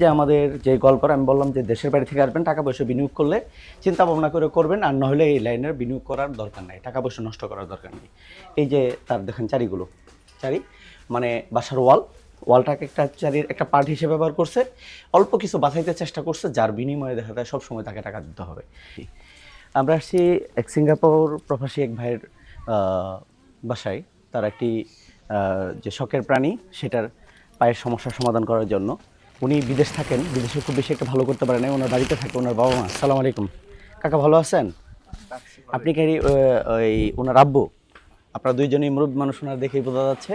যে আমাদের যে গল্প আমি বললাম যে দেশের বাড়ি থেকে আসবেন, টাকা পয়সা বিনিয়োগ করলে চিন্তা ভাবনা করে করবেন, আর নাহলে এই লাইনের বিনিয়োগ করার দরকার নাই, টাকা পয়সা নষ্ট করার দরকার নেই। এই যে তার দেখেন চারিগুলো, চারি মানে বাসার ওয়াল, ওয়ালটাকে একটা চারির একটা পার্ট হিসেবে ব্যবহার করছে, অল্প কিছু বাঁচাইতে চেষ্টা করছে, যার বিনিময়ে দেখা যায় সবসময় তাকে টাকা দিতে হবে। আমরা আসছি এক সিঙ্গাপুর প্রবাসী এক ভাইয়ের বাসায়, তার একটি যে শখের প্রাণী, সেটার পায়ের সমস্যার সমাধান করার জন্য। উনি বিদেশ থাকেন বিদেশে খুব বেশি একটা ভালো করতে পারে না ওনার বাড়িতে থাকে ওনার বাবা মা। সালাম আলাইকুম। কাকা ভালো আছেন? আপনি কি ওই ওনার আব্বু? আপনারা দুইজনই মুরব্বী মানুষ ওনার দেখেই বোঝা যাচ্ছে।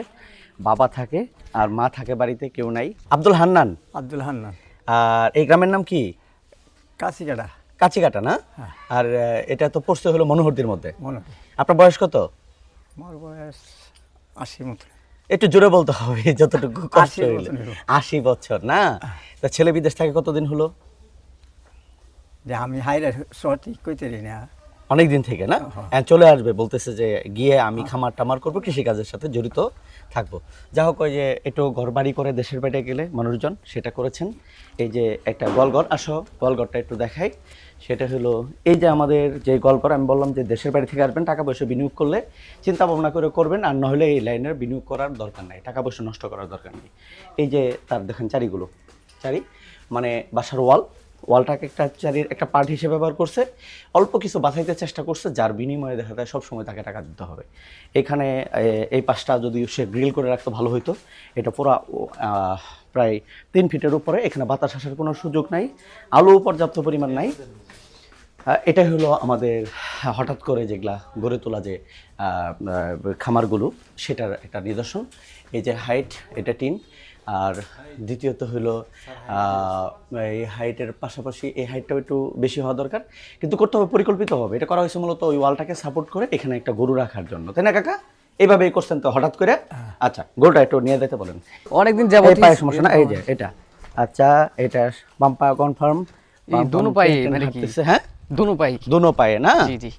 বাবা থাকে আর মা থাকে বাড়িতে কেউ নাই। আব্দুল হান্নান। আব্দুল হান্নান। আর এই গ্রামের নাম কি? কাছিকাটা কাচিকাটা না? আর এটা তো পড়তে হলো মনোহরদির মধ্যে। আপনার বয়স কত? আমার বয়স আশি মতো। একটু জোরে বলতে হবে যতটুকু কষ্ট আশি হইলে। বছর আশি বছর না? তা ছেলে বিদেশ থাকে কতদিন হলো? যে আমি হাইরা সঠিক কইতে না অনেক দিন থেকে না? হ্যাঁ, চলে আসবে বলতেছে যে গিয়ে আমি খামার টামার করব কৃষিকাজের সাথে জড়িত থাকব। যা হোক ওই যে একটু ঘর বাড়ি করে দেশের বাইরে গেলে মানুষজন সেটা করেছেন। এই যে একটা গলঘর আসো গলঘরটা একটু দেখাই। সেটা হলো এই যে আমাদের যে গলঘর আমি বললাম যে দেশের বাড়ি থেকে আসবেন টাকা পয়সা বিনিয়োগ করলে চিন্তা ভাবনা করে করবেন আর নাহলে এই লাইনের বিনিয়োগ করার দরকার নাই টাকা পয়সা নষ্ট করার দরকার নেই। এই যে তার দেখেন চারিগুলো চারি মানে বাসার ওয়াল ওয়ালটাকে একটা চারির একটা পার্ট হিসেবে ব্যবহার করছে। অল্প কিছু বাঁচাইতে চেষ্টা করছে, যার বিনিময়ে দেখা যায় সবসময় তাকে টাকা দিতে হবে। এখানে এই পাশটা যদি সে গ্রিল করে রাখতো ভালো হতো এটা পুরো প্রায় তিন ফিটের উপরে, এখানে বাতাস আসার কোনো সুযোগ নাই, আলো পর্যাপ্ত পরিমাণ নাই। এটাই হলো আমাদের, হঠাৎ করে যেগুলা গড়ে তোলা যে খামারগুলো, সেটার একটা নিদর্শন। এই যে হাইট, এটা টিন আর দ্বিতীয়ত হলো এই হাইটের পাশাপাশি এই হাইটটাও একটু বেশি হওয়া দরকার। কিন্তু করতে হবে পরিকল্পিতভাবে এটা করা হয়েছে মূলত ওই ওয়ালটাকে সাপোর্ট করে এখানে একটা গরু রাখার জন্য। তাই না কাকা? এইভাবেই করছেন তো হঠাৎ করে? আচ্ছা গরুটা একটু নিয়ে যেতে বলেন। অনেকদিন এই যাবত পায়ের সমস্যা না? এই যে এটা। আচ্ছা এটা বাম্পা কনফার্ম দুনো পায়ে মানে কি? হ্যাঁ? দুনো পাই দুনো পায়ে না? জি জি।